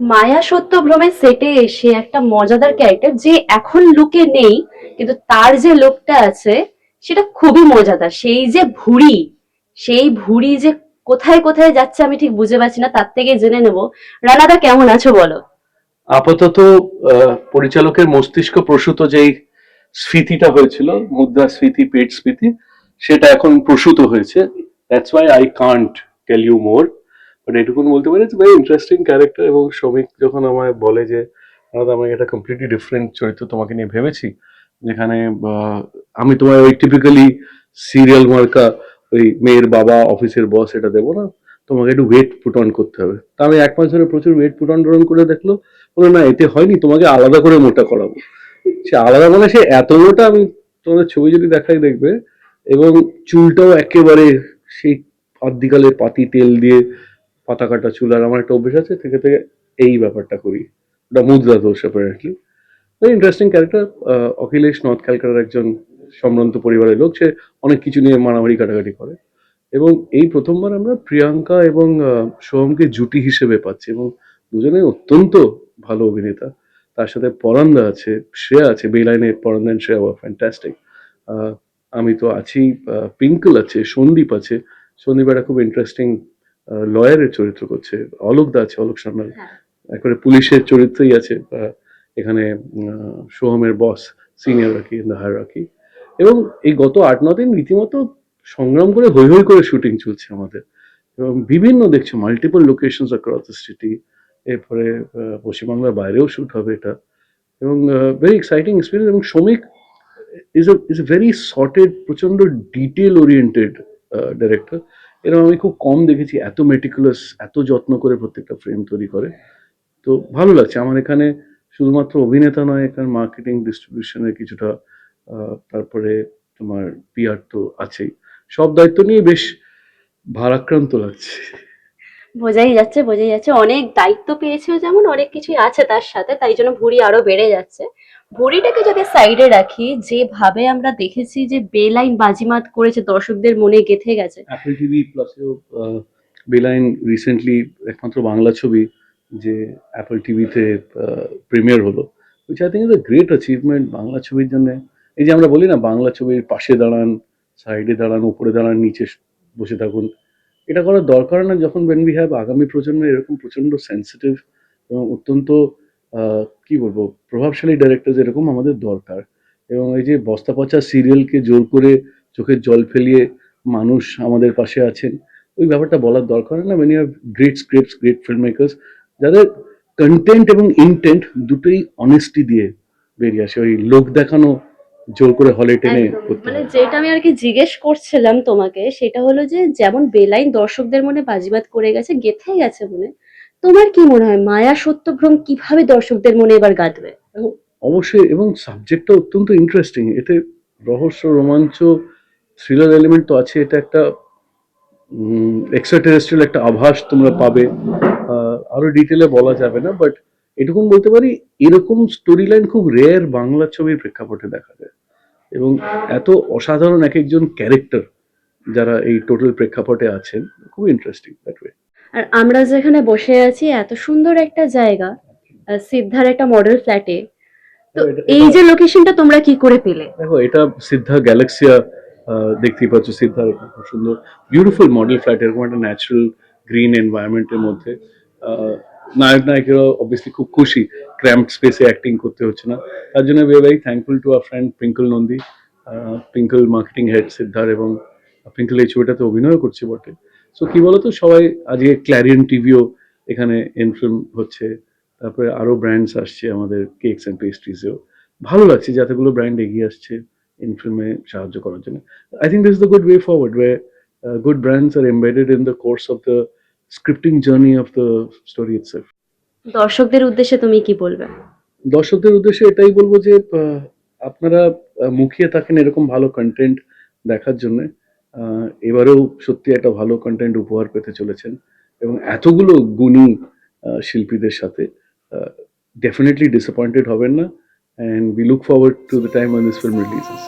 মায়া সত্যভ্রমের সেটে এসে একটা মজাদার ক্যারেক্টার যে এখন লুকে নেই, কিন্তু তার যে লোকটা আছে, সেটা খুবই মজাদার। সেই যে ভুড়ি, সেই ভুড়ি যে কোথায় কোথায় যাচ্ছে আমি ঠিক বুঝে পাচ্ছি না, তার থেকে জেনে নেব। রানাদা, কেমন আছো বলো? আপাতত পরিচালকের মস্তিষ্ক প্রসূত যেই স্ফীতিটা হয়েছিল, মুদ্রা স্ফীতি পেট স্ফীতি সেটা এখন প্রসূত হয়েছে। That's why I can't tell you more but এটুকুন বলতে পারি ইটস ভেরি ইন্টারেস্টিং ক্যারেক্টার এবং শ্রমিক যখন আমায় বলে যে, দাদা আমি একটা কমপ্লিটলি ডিফারেন্ট চরিত্র তোমাকে নিয়ে ভেবেছি, যেখানে আমি তোমার ওই টিপিক্যালি সিরিয়াল মার্কা, ওই মেয়ের বাবা অফিসের বস এটা দেবো না, তোমাকে একটু ওয়েট পুট অন করতে হবে। তা আমি এক মাস ধরে প্রচুর ওয়েট পুট অন করে দেখল, বলে, না, এতে হয়নি, তোমাকে আলাদা করে মোটা করাবো। সে আলাদা মানে সে এত মোটা, আমি তোমাদের ছবি যদি দেখাই দেখবে, এবং চুলটাও একেবারে সেই আদিকালের পাতি তেল দিয়ে পাতা কাটা চুল আর আমার একটা অভ্যেস আছে, থেকে থেকে এই ব্যাপারটা করি। ওটা মুদ্রা দোষ apparently interesting character Akhilesh north ক্যালকাটার একজন সম্ভ্রান্ত পরিবারের লোক, সে অনেক কিছু নিয়ে মারামারি, কাটাকাটি করে। এবং এই প্রথমবার আমরা প্রিয়াঙ্কা এবং সোহমকে জুটি হিসেবে পাচ্ছি এবং দুজনে অত্যন্ত ভালো অভিনেতা। তার সাথে পরান্দা আছে, শ্রেয়া আছে বেলাইনে পরান্দা and শ্রেয়া ফ্যান্টাস্টিক আমি তো আছি পিঙ্কল আছে সন্দীপ আছে। সন্দীপ একটা খুব ইন্টারেস্টিং লয়ারের চরিত্র করছে অলোক দা আছে অলোক সান্যাল। একবারে পুলিশের চরিত্রই আছে এখানে সোহমের বস সিনিয়র রাখি হায়ার রাখি এবং এই গত আট ন দিন রীতিমতো সংগ্রাম করে হৈ হৈ করে শুটিং চলছে আমাদের। এবং বিভিন্ন দেখছ multiple locations across the city এরপরে পশ্চিমবাংলার বাইরেও শুট হবে এটা। এবং ভেরি এক্সাইটিং এক্সপিরিয়েন্স এবং শ্রমিক is a is a very sorted প্রচণ্ড ডিটেল ওরিয়েন্টেড ডাইরেক্টর এরকম আমি খুব কম দেখেছি, এত মেটিকুলাস এত যত্ন করে প্রত্যেকটা ফ্রেম তৈরি করে। তো ভালো লাগছে। আমার এখানে শুধুমাত্র অভিনেতা নয়, এখানে মার্কেটিং ডিস্ট্রিবিউশনের কিছুটা তারপরে তোমার পিআর তো আছেই। সব দায়িত্ব নিয়ে বেশ ভারাক্রান্ত লাগছে। বোঝাই যাচ্ছে বোঝাই যাচ্ছে। অনেক দায়িত্ব পেয়েছেও যেমন, অনেক কিছুই আছে তার সাথে, তাই জন্য ভুড়ি আরও বেড়ে যাচ্ছে। ভুড়িটাকে যদি সাইডে রাখি, যেভাবে আমরা দেখেছি যে বেলাইন বাজিমাত করেছে দর্শকদের মনে গেথে গেছে। অ্যাপল টিভি প্লাসেও বেলাইন রিসেন্টলি একমাত্র বাংলা ছবি যে অ্যাপল টিভিতে প্রিমিয়ার হলো which I think is a great achievement Bangla ছবির জন্য। এই যে আমরা বলি না, বাংলা ছবির পাশে দাঁড়ান সাইডে দাঁড়ান, উপরে দাঁড়ান, নিচে বসে থাকুন, এটা করার দরকার না যখন বেন উই হ্যাভ আগামী প্রজন্মে এরকম প্রচণ্ড সেন্সিটিভ এবং অত্যন্ত কি বলব প্রভাবশালী ডাইরেক্টর এরকম আমাদের দরকার। এবং এই যে বস্তা পচা সিরিয়ালকে জোর করে চোখের জল ফেলিয়ে মানুষ আমাদের পাশে আছেন ওই ব্যাপারটা বলার দরকার না। Many have great scripts great film makers যাদের কন্টেন্ট এবং ইন্টেন্ট দুটোই অনেস্টি দিয়ে বেরিয়ে আসে। ওই লোক দেখানো জোর করে হলে টেনে মানে যেটা আমি আর কি জিজ্ঞেস করছিলাম তোমাকে সেটা হলো যে যেমন বেলাইন দর্শকদের মনে বাজিবাদ করে গেছে গেথে গেছে মনে তোমার কি মনে হয়, মায়া সত্যভ্রম কীভাবে দর্শকদের মনে এবার গাঁথবে অবশ্যই, এবং সাবজেক্টটা অত্যন্ত ইন্টারেস্টিং এতে রহস্য, রোমাঞ্চ থ্রিলার এলিমেন্ট তো আছে, এটা একটা এক্সট্রা টেরেস্ট্রিয়াল একটা আভাস তোমরা পাবে। আরও ডিটেলে বলা যাবে না বাট এটুকুন বলতে পারি, এরকম স্টোরি লাইন খুব রেয়ার বাংলা ছবির প্রেক্ষাপটে দেখা যায়। এবং এত অসাধারণ এক একজন ক্যারেক্টার যারা এই টোটাল প্রেক্ষাপটে আছেন খুব ইন্টারেস্টিং দ্যাট ওয়ে আর আমরা যেখানে বসে আছি এত সুন্দর একটা জায়গা সিদ্ধার একটা মডেল ফ্ল্যাটে তো এই যে লোকেশনটা তোমরা কি করে পেলে? দেখো এটা সিদ্ধা গ্যালাক্সিয়া দেখতেই পাচ্ছ সিদ্ধা এরকম খুব সুন্দর বিউটিফুল মডেল ফ্ল্যাট এরকম একটা ন্যাচারাল গ্রিন এনভায়রনমেন্টের মধ্যে। নায়ক নায়িকেরা অবভিয়াসলি খুব খুশি ক্র্যাম্প স্পেসে অ্যাক্টিং করতে হচ্ছে না। তার জন্য we very thankful to our friend Pinkal Nandi Pinkal marketing head Siddhar এবং পিঙ্কল এই ছবিটাতে অভিনয় করছে বটে। সো কি বলতো? সবাই আজকে ক্ল্যারিয়ন টিভিও এখানে এনফিল্ম হচ্ছে। তারপরে আরও ব্র্যান্ডস আসছে আমাদের কেকস অ্যান্ড পেস্ট্রিজেও ভালো লাগছে যাতেগুলো ব্র্যান্ড এগিয়ে আসছে ইনফিল্মে সাহায্য করার জন্য। I think this is the good way forward way good brands are embedded in the course of the scripting journey of the story itself দর্শকদের উদ্দেশ্যে তুমি কি বলবে? দর্শকদের উদ্দেশ্যে এটাই বলব যে আপনারা মুখিয়ে থাকেন এরকম ভালো কন্টেন্ট দেখার জন্য। এবারেও সত্যি একটা ভালো কন্টেন্ট উপহার পেতে চলেছেন এবং এতগুলো গুণী শিল্পীদের সাথে ডেফিনেটলি ডিসঅ্যাপয়েন্টেড হবেন না। And we look forward to the time on this film releases